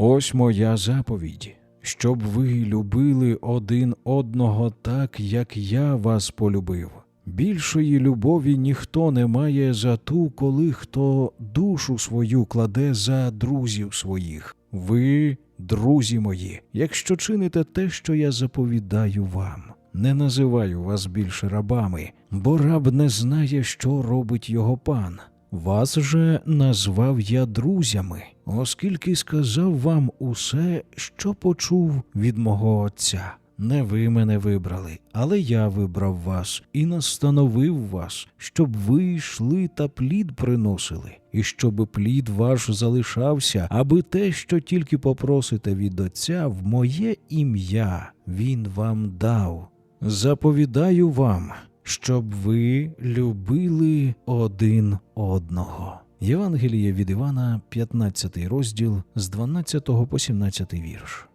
Ось моя заповідь, щоб ви любили один одного так, як я вас полюбив. Більшої любові ніхто не має за ту, коли хто душу свою кладе за друзів своїх. Ви, друзі мої, якщо чините те, що я заповідаю вам. Не називаю вас більше рабами, бо раб не знає, що робить його пан. Вас же назвав я друзями, оскільки сказав вам усе, що почув від мого Отця. Не ви мене вибрали, але я вибрав вас і настановив вас, щоб ви йшли та плід приносили, і щоб плід ваш залишався, аби те, що тільки попросите від Отця, в моє ім'я він вам дав. Заповідаю вам, щоб ви любили один одного. Євангеліє від Івана, 15 розділ з 12 по 17 вірш.